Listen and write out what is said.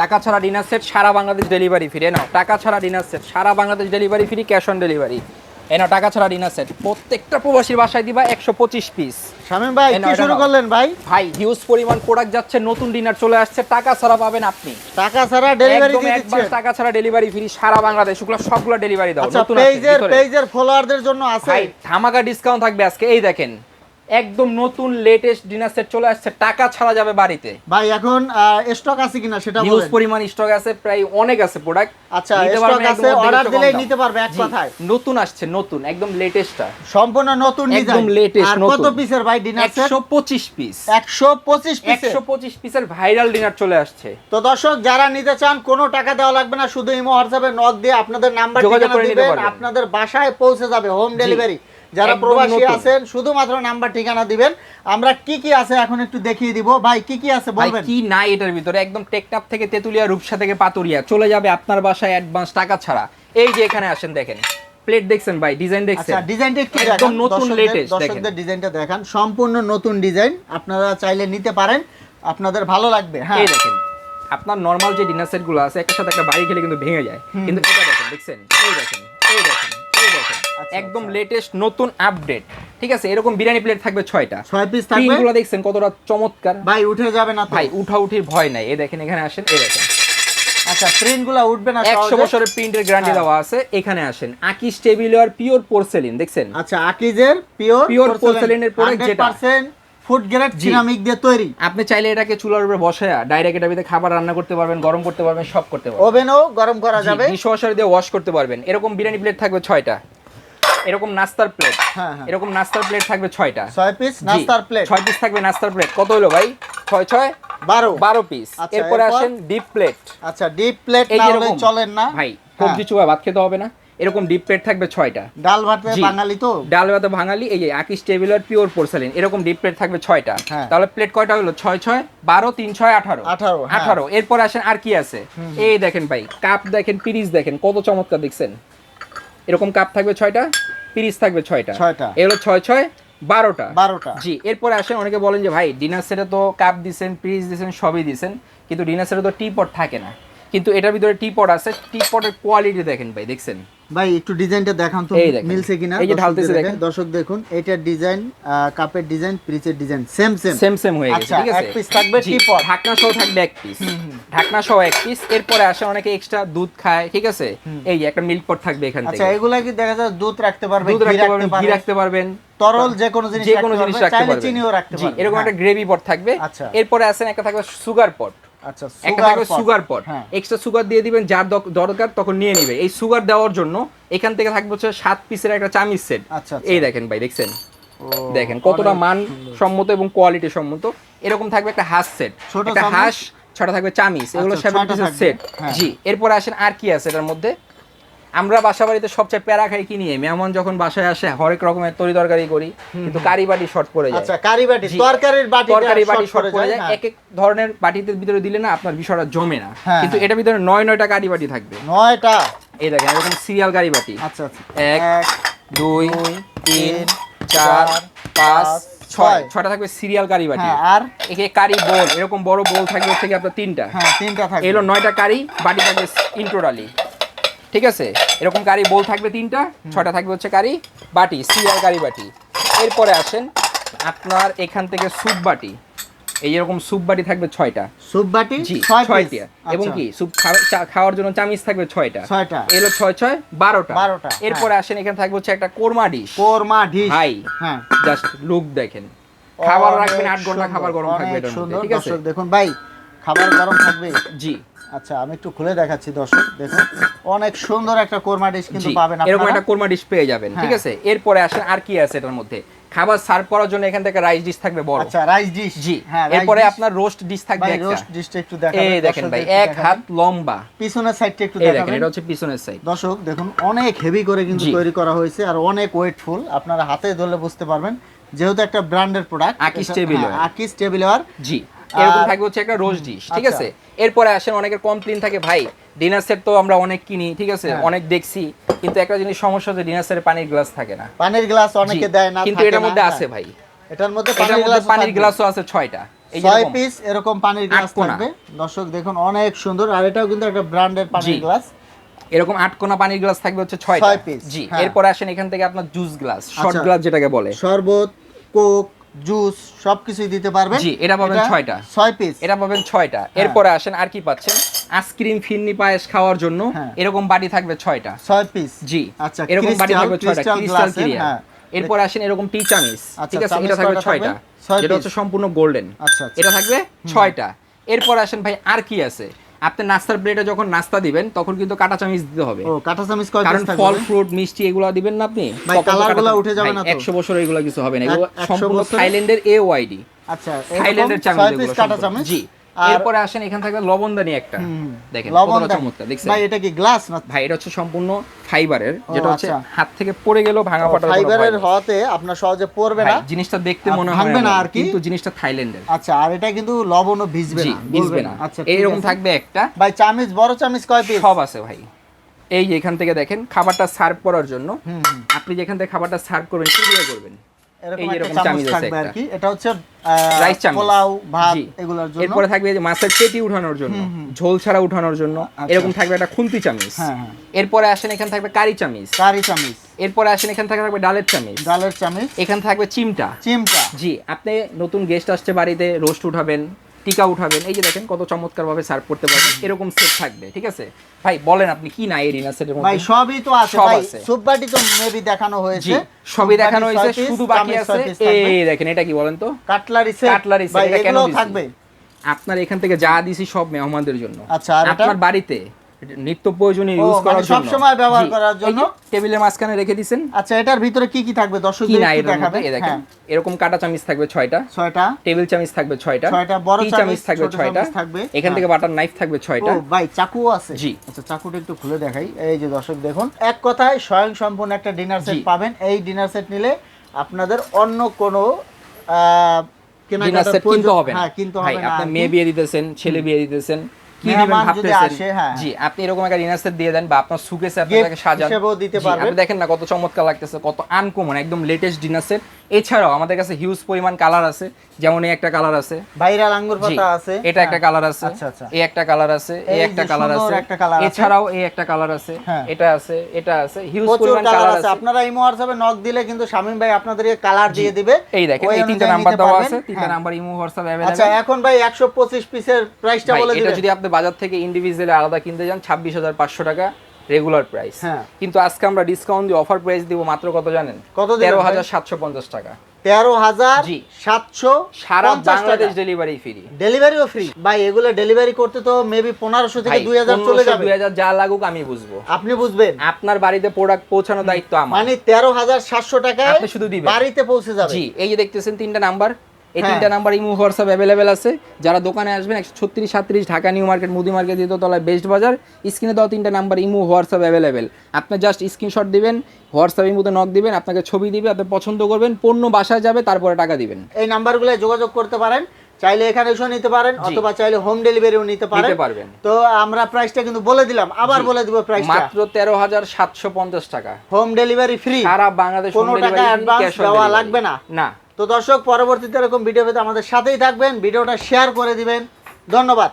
টাকা ছাড়া dinner set সারা বাংলাদেশ ডেলিভারি ফ্রি নাও। টাকা ছাড়া dinner set Sara Bangladesh delivery free cash on delivery এনাও টাকা ছাড়া ডিনার সেট প্রত্যেকটা প্রবাসীর বাসায় দিবা একশো পঁচিশ পিস শামিম ভাই কি শুরু করলেন ভাই? ভাই হিউজ পরিমাণ প্রোডাক্ট যাচ্ছে নতুন ডিনার চলে আসছে টাকা ছাড়া পাবেন আপনি। টাকা ছাড়া ডেলিভারি একদম দিয়ে একবার টাকা ছাড়া ডেলিভারি ফ্রি সারা বাংলাদেশ ওগুলো সবগুলো ডেলিভারি দাও আচ্ছা নতুন পেজের। পেজের ফলোয়ারদের জন্য আছে। ভাই ধামাকা ডিসকাউন্ট থাকবে আজকে এই দেখেন। একদম নতুন লেটেস্ট ডিনার সেট চলে আসছে টাকা ছাড়া যাবে বাড়িতে। ভাই এখন স্টক আছে কিনা সেটা হিউজ বলেন। পরিমাণ স্টক আছে প্রায় অনেক আছে প্রোডাক্ট আচ্ছা স্টক আছে অর্ডার দিলেই নিতে পারবে এক কথায়। নতুন আসছে নতুন একদম লেটেস্টটা সম্পূর্ণ নতুন ডিজাইন একদম latest, আর কত পিসের ভাই ডিনার সেট একশো পঁচিশ পিস 125 পিসের একশো পঁচিশ পিসের ভাইরাল ডিনার চলে আসছে। তো দর্শক যারা নিতে চান কোনো টাকা দেওয়া লাগবে না শুধু ইমো হোয়াটসঅ্যাপে নক দিয়ে আপনাদের নাম্বার ঠিকানা দিবেন আপনাদের বাসায় পৌঁছে যাবে হোম ডেলিভারি যারা প্রবাসী আছেন শুধুমাত্র নাম্বার ঠিকানা দিবেন। আমরা কি কি আছে এখন একটু দেখিয়ে দিব। ভাই কি কি আছে বলবেন? কি নাই এটার ভিতরে? একদম টেকনাপ থেকে তেতুলিয়া রূপসা থেকে পাতুরিয়া। চলে যাবে আপনার বাসায় অ্যাডভান্স টাকা ছাড়া। এই যে এখানে আসেন দেখেন। প্লেট দেখছেন ভাই? ডিজাইন দেখছেন? আচ্ছা ডিজাইনটা একটু একদম নতুন latest দেখেন। দর্শকদের ডিজাইনটা দেখান। সম্পূর্ণ নতুন ডিজাইন আপনারা চাইলে নিতে পারেন। আপনাদের ভালো লাগবে হ্যাঁ। এই দেখেন আপনার নর্মাল যে ডিনার সেটগুলো আছে একটার সাথে একটা বাড়ি খেলে কিন্তু ভেঙে যায়। কিন্তু এটা দেখেন দেখছেন? এই দেখেন আচ্ছা, একদম আচ্ছা। লেটেস্ট নতুন আপডেট ঠিক আছে এরকম বিরিয়ানি প্লেট থাকবে ছয়টা। ছয় পিস থাকবে? পিনগুলো দেখছেন কতটা চমৎকার। ভাই উঠে যাবে না ভাই উঠা উঠির ভয় নাই। এই দেখেন এখানে আসেন এই দেখেন। আচ্ছা প্রিন্টগুলা উঠবে না একশো সহজে? বছরের প্রিন্টের গ্যারান্টি। দেওয়া আছে। এখানে আসেন আকিস টেবিলিয়ার পিওর পোর্সেলিন দেখছেন? আচ্ছা আকিজের পিওর porcelain এর product যেটা। ফুড গ্রেড জি। সিরামিক দিয়ে তৈরি। আপনি চাইলে এটাকে চুলার উপরে বসায় ডাইরেক্ট এটার ভিতরে খাবার রান্না করতে পারবেন গরম করতে পারবেন সব করতে পারবেন। ওভেনও গরম করা যাবে। ডিশওয়াশার দিয়ে ওয়াশ করতে পারবেন। এরকম বিরিয়ানি প্লেট থাকবে ছয়টা। এরকম নাস্তার প্লেট হ্যাঁ, হ্যাঁ। এরকম নাস্তার প্লেট থাকবে ছয়টা। ছয় পিস নাস্তার প্লেট ছয় পিস থাকবে নাস্তার প্লেট কত হলো ভাই? ছয় ছয়? বারো। বারো পিস আচ্ছা, এরপরে এরপর? আসেন ডিপ প্লেট আচ্ছা ডিপ প্লেট চলেন না। ভাই হ্যাঁ। সবজি চুয়া ভাত খেতে হবে না। এরকম ডিপ প্লেট থাকবে ছয়টা। ডাল ভাতে। বাঙালি তো? ডাল ভাতে ভাঙালি এই যে আকিস টেবিলার পিওর পোর্সেলিন এরকম ডিপ প্লেট থাকবে ছয়টা। হ্যাঁ। তাহলে প্লেট কয়টা হলো? ছয় ছয়? বারো তিন ছয় আঠারো। 18, হ্যাঁ। আঠারো। এরপর আসেন আর কি আছে? এই দেখেন ভাই কাপ দেখেন পিরিজ দেখেন কত চমৎকার দেখছেন? এরকম কাপ থাকবে ছয়টা? পিরিচ থাকবে ছয়টা। ছয়টা। এগুলো ছয় ছয় বারোটা। বারোটা। জি এরপরে আসেন অনেকে বলেন যে ভাই ডিনার সেটে তো কাপ দিছেন পিরিচ দিছেন সবই দিছেন। কিন্তু ডিনার সেটে তো টিপট থাকে না। কিন্তু এটার ভিতরে টি পট আছে। টি পটের কোয়ালিটি দেখেন ভাই দেখছেন? ভাই একটু ডিজাইনটা দেখান তো মিলছে কিনা? এই যে ঢালতেছে দেখেন। দর্শক দেখুন এটার ডিজাইন কাপের design প্রিচের design same same same same হয়ে গেছে আচ্ছা, ঠিক আছে? এক piece থাকবে teapot। ঢাকনা সহ থাকবে এক পিস ঢাকনা সহ এক পিস এরপরে আসে অনেকে এক্সট্রা দুধ খায় ঠিক আছে? এই একটা মিল্ক পট থাকবে এখান থেকে। আচ্ছা এগুলা কি দেখা যায় দুধ রাখতে পারবে দুধ রাখতে পারবেন ঘি রাখতে পারবেন। তরল যে কোনো জিনিস যে কোনো জিনিস রাখতে পারবেন। চিনিও রাখতে জি পারবে এরকম হ্যাঁ। একটা গ্রেভি পট থাকবে। আচ্ছা। এরপরে আসেন একটা থাকবে সুগার পট আচ্ছা একটা থাকবে সুগার পট হ্যাঁ। এক্সট্রা সুগার দিয়ে দিবেন যার দরকার তখন নিয়ে নিবে। এই সুগার দেওয়ার জন্য এখান থেকে থাকবে হচ্ছে সাত পিসের একটা চামিচ সেট আচ্ছা, আচ্ছা। এই দেখেন ভাই দেখছেন? দেখেন কতটা মান সম্মত এবং কোয়ালিটি সম্মত। এরকম থাকবে একটা হাঁস সেট একটা হাঁস ছটা থাকবে চামিচ। এগুলো সেভেন পিসের সেট। জি এরপরে আসেন আর কি আছে এটার মধ্যে? আমরা বাসা বাড়িতে সবচেয়ে প্যারা খাই কি নিয়ে? মেহমান যখন বাসায় আসে হরেক রকমের তরি তরকারি করি কিন্তু কারি বাটি শর্ট পড়ে যায়। আচ্ছা কারি বাটি তরকারির বাটি তরকারি বাটি শর্ট পড়ে যায়। হ্যাঁ। এক এক ধরনের বাটিতে ভিতরে দিলে না আপনার বিষয়টা জমে না। হ্যাঁ, কিন্তু হ্যাঁ। এটার ভিতরে নয় নয়টা কারি বাটি থাকবে। নয়টা? এই দেখেন এরকম সিরিয়াল কারি বাটি। আচ্ছা আচ্ছা। এক দুই তিন চার পাঁচ ছয়। ছয়। ছয়টা থাকবে সিরিয়াল কারি বাটি। আর? একে কারি বোল এরকম বড় বোল থাকবে হচ্ছে আপনার তিনটা। হ্যাঁ তিনটা থাকবে। এলো নয়টা কারি বাটি থাকবে ইন্টোরালি ঠিক আছে? এরকম কারি বোল থাকবে তিনটা ছয়টা থাকবে হচ্ছে কারি বাটি সিরিয়াল কারি বাটি। এরপরে আসেন আপনার এখান থেকে স্যুপ বাটি। এই এরকম স্যুপ বাটি থাকবে ছয়টা। স্যুপ বাটি জি ছয় ছয়টা এবং আচ্ছা, কি স্যুপ খাওয়ার জন্য চামিচ থাকবে ছয়টা। ছয়টা। এলো ছয় ছয় বারোটা। বারোটা, এরপরে আসেন এখানে থাকবে হচ্ছে একটা কোরমা ডিশ কোরমা ডিশ ভাই হ্যাঁ। জাস্ট লুক দেখেন। খাবার রাখবেন আট ঘণ্টা খাবার গরম থাকবে ঠিক আছে? দেখুন ভাই খাবার গরম থাকবে। জি। আচ্ছা আমি একটু খুলে দেখাচ্ছি দর্শক দেখুন। অনেক সুন্দর একটা কোরমা ডিশ কিন্তু পাবেন এরকম একটা কোরমা ডিশ পেয়ে যাবেন ঠিক হ্যাঁ। আছে? এরপরে আসেন আর কি আছে এটার মধ্যে? খাবার সার্ভ করার জন্য এখান থেকে রাইস ডিশ থাকবে বড়। আচ্ছা রাইস ডিশ জি হ্যাঁ এরপরে আপনার রোস্ট ডিশ থাকবে একটা। রোস্ট ডিশটা একটু দেখাবেন এই দেখেন ভাই এক হাত লম্বা। পিছনের সাইডটা একটু দেখেন দেখাবেন। এটা হচ্ছে পিছনের সাইড দর্শক দেখুন অনেক হেভি করে কিন্তু তৈরি করা হয়েছে আর অনেক ওয়েটফুল। আপনারা হাতে ধরলে বুঝতে পারবেন যেহেতু একটা ব্র্যান্ডের প্রোডাক্ট আকিস টেবিলওয়্যার। আকিস টেবিলওয়ার জি। এরকম থাকবে হচ্ছে একটা রোস্ট ডিশ ঠিক আচ্ছা। আছে? এরপরে আসেন অনেকের কমপ্লেন থাকে ভাই ডিনার সেট তো আমরা অনেক কিনি ঠিক আছে? হ্যাঁ। অনেক দেখছি কিন্তু একটা জিনিস সমস্যা হচ্ছে ডিনার সেটে পানির গ্লাস থাকে না। পানির গ্লাস অনেকে দেয় না কিন্তু এটার মধ্যে হ্যাঁ। আছে ভাই। এটার মধ্যে পানির গ্লাস পানির গ্লাসও আছে ছয়টা। ছয় পিস এরকম পানির গ্লাস থাকবে। দর্শক দেখুন অনেক সুন্দর আর এটাও কিন্তু একটা ব্র্যান্ডের পানির গ্লাস এরকম আটকোনা পানির গ্লাস থাকবে হচ্ছে piece, জি হ্যাঁ। এরপরে আসেন এখান থেকে আপনার জুস গ্লাস শর্ট। গ্লাস যেটাকে বলে। শরবত কোক জুস সবকিছুই দিতে পারবেন। জি, এটা পাবেন ছয়টা। ছয় পিস এটা পাবেন ছয়টা। এরপরে আসেন আর কি পাচ্ছেন? আইসক্রিম ফিরনি পায়েস খাওয়ার জন্য হ্যাঁ। এরকম বাটি থাকবে ছয়টা। ছয় পিস জি আচ্ছা, এরকম বাটি থাকবে ছয়টা। ক্রিস্টাল glass-এর, ক্লিয়ার হ্যাঁ। এরপরে আসেন এরকম টি চামিচ। আচ্ছা, ঠিক আছে এটা থাকবে কয়টা ছয়টা। থাকবে? যেটা হচ্ছে সম্পূর্ণ গোল্ডেন আচ্ছা, আচ্ছা। এটা থাকবে ছয়টা। এরপর আসেন ভাই আর কি আছে? আপনি নাস্তার প্লেটে যখন নাস্তা দিবেন তখন কিন্তু কাটা চামিচ দিতে হবে। ও কাঁটা চামিচ কয় কারণ ফল ফ্রুট মিষ্টি এগুলো দিবেন না আপনি। ভাই, কাটা গুলো উঠে যাবে না তো? 100 বছর এগুলো কিছু হবে না। এগুলো সম্পূর্ণ থাইল্যান্ডের এ ওয়াইডি আচ্ছা থাইল্যান্ডের চামিচ এগুলো জি। এরপরে আসেন এখান থাকবে লবণদানি একটা। দেখেন চমৎকার দেখছেন? ভাই এটা কি গ্লাস না? ভাই এটা হচ্ছে সম্পূর্ণ ফাইবারের যেটা হচ্ছে আচ্ছা। হাত থেকে পড়ে গেলেও ভাঙা ভয় ফাইবারের। হওয়াতে আপনার সহজে পড়বে না। জিনিসটা দেখতে মনে হয় ভাঙবে না আর কিন্তু জিনিসটা থাইল্যান্ডের। আচ্ছা আর এটা কিন্তু লবণও ভিজবে না। ভিজবে না। আচ্ছা আছে। থাকবে একটা। ভাই চামিচ বড় চামিচ কয় পিস সব আছে ভাই। এই এখান থেকে দেখেন খাবারটা সার্ভ করার জন্য। আপনি যেখান থেকে খাবারটা সার্ভ করবেন কি করবেন। এরপরে থাকবে মাছের পেটি উঠানোর জন্য। ঝোল ছাড়া উঠানোর জন্য। আচ্ছা। এরকম থাকবে একটা খুন্তি চামিচ হ্যাঁ, হ্যাঁ। এরপরে আসেন এখানে থাকবে কারি চামিচ কারি চামিচ এরপরে আসেন এখান থেকে থাকবে ডালের চামিচ ডালের চামিচ এখানে থাকবে চিমটা। চিমটা। জি আপনি নতুন গেস্ট আসছে বাড়িতে রোস্ট উঠাবেন। টিকা উঠাবেন। এই যে দেখেন কত চমৎকার ভাবে সার্ভ করতে পারবেন। এরকম সেট থাকবে ঠিক আছে? ভাই বলেন আপনি কি না এরিনা সেটের মধ্যে? ভাই সবই তো আছে ভাই। সুপারটি তো মেবি দেখানো হয়েছে। সবই দেখানো হয়েছে। শুধু বাকি আছে। এই দেখেন এটা কি বলেন তো? কাটলারি সেট কাটলারি সেট এটা কেন থাকবে। আপনার এখান থেকে যা দিছি সব মেহমানদের জন্য। আচ্ছা, আর আপনার বাড়িতে? নিত্য প্রয়োজনীয় ইউজ করার মানে জন্য। সবসময় ব্যবহার করার জন্য? টেবিলের মাঝখানে রেখে দিছেন। আচ্ছা এটার ভিতরে কি কি থাকবে? দর্শক কি দেখাবে এই দেখেন হ্যাঁ, এরকম কাটা চামিচ থাকবে ছয়টা ছয়টা। টেবিল চামিচ থাকবে ছয়টা ছয়টা, বড় টি চামিচ, থাকবে ছোট ছয়টা চামিচ থাকবে। এখান থেকে বাটার নাইফ থাকবে 6টা ও ভাই চাকুও আছে। জি। আচ্ছা চাকুটা একটু খুলে দেখাই। এই যে দর্শক দেখুন এক কথায় স্বয়ং সম্পূর্ণ একটা ডিনার সেট পাবেন। এই ডিনার সেট নিলে আপনাদের অন্য কোনো আহ, ডিনার সেট কিনতে হবে না। হ্যাঁ কিনতে হবে না আপনি মেয়ে বিয়ে দিতেছেন ছেলে বিয়ে দিতেছেন কি দিবেন ভাবতেছেন হ্যাঁ। জি আপনি এরকম একটা দিয়ে দেন বা আপনার সুকেসে আপনাকে Gift সাজান দিতে পারবেন। আপনি দেখেন না কত চমৎকার লাগতেছে কত আনকমন একদম লেটেস্ট ডিনার সেট এছাড়াও আমাদের কাছে হিউজ পরিমাণ কালার আছে যেমন এই একটা কালার আছে। ভাইরাল আঙ্গুর পাতা আছে। এটা একটা হ্যাঁ। কালার আছে আচ্ছা, আচ্ছা। এই একটা কালার আছে এই একটা কালার আছে। এছাড়াও এই একটা কালার আছে হ্যাঁ। এটা আছে এটা আছে হিউজ পরিমাণ কালার আছে। আপনারা ইমো হোয়াটসঅ্যাপে নক দিলে কিন্তু শামিম ভাই আপনাদেরকে কালার দিয়ে দিবে। এই দেখেন এই তিনটা নাম্বার দেওয়া আছে তিনটা হ্যাঁ। নাম্বার ইমো হোয়াটসঅ্যাপ আচ্ছা এখন ভাই একশো পঁচিশ পিসের প্রাইসটা বলে এটা যদি আপনি বাজার থেকে ইন্ডিভিজুয়ালি আলাদা কিনতে যান ছাব্বিশ হাজার পাঁচশো টাকা। রেগুলার প্রাইস হ্যাঁ। কিন্তু আজকে আমরা ডিসকাউন্ট দিয়ে অফার প্রাইস দিব মাত্র কত জানেন? কত তেরো হাজার সাতশো পঞ্চাশ টাকা। তেরো হাজার জি। সাতশো সারা বাংলাদেশ ডেলিভারি ফ্রি ডেলিভারিও ফ্রি ভাই এগুলো ডেলিভারি করতে তো মেবি পনেরোশো থেকে দুই হাজার চলে যাবে। দুই হাজার যা লাগুক আমি বুঝব। আপনি বুঝবেন। আপনার বাড়িতে প্রোডাক্ট পৌঁছানোর দায়িত্ব আমার। মানে তেরো হাজার সাতশো টাকায় আপনি শুধু দিবেন। বাড়িতে পৌঁছে যাবে। জি এই যে দেখতেছেন তিনটা নাম্বার এই হ্যাঁ। তিনটা নাম্বার ইমো হোয়াটসঅ্যাপ অ্যাভেলেবেল আছে। যারা দোকানে আসবেন একশো ছত্রিশ সাত্রিশ ঢাকা নিউ মার্কেট মুদি মার্কেট দ্বিতীয়তলায় বেস্ট বাজার স্ক্রিনে দেওয়া তিনটা নাম্বার ইমো হোয়াটসঅ্যাপ অ্যাভেলেবেল আপনি জাস্ট স্ক্রিনশট দিবেন হোয়াটসঅ্যাপ ইমোতে নক দিবেন আপনাকে ছবি দিবে আপনি পছন্দ করবেন পণ্য বাসায় যাবে তারপরে টাকা দিবেন। এই নাম্বারগুলো যোগাযোগ করতে পারেন চাইলে এখানে এসেও নিতে পারেন অথবা চাইলে হোম ডেলিভারিও নিতে পারেন। নিতে পারবেন। তো আমরা প্রাইসটা কিন্তু বলে দিলাম আবার বলে দিব প্রাইসটা মাত্র তেরো হাজার সাতশো পঞ্চাশ টাকা। হোম ডেলিভারি ফ্রি সারা বাংলাদেশ কোনো টাকা অ্যাডভান্স দেওয়া লাগবে না। না। তো দর্শক পরবর্তীতে এরকম ভিডিও পেতে আমাদের সাথেই থাকবেন। ভিডিওটা শেয়ার করে দিবেন। ধন্যবাদ।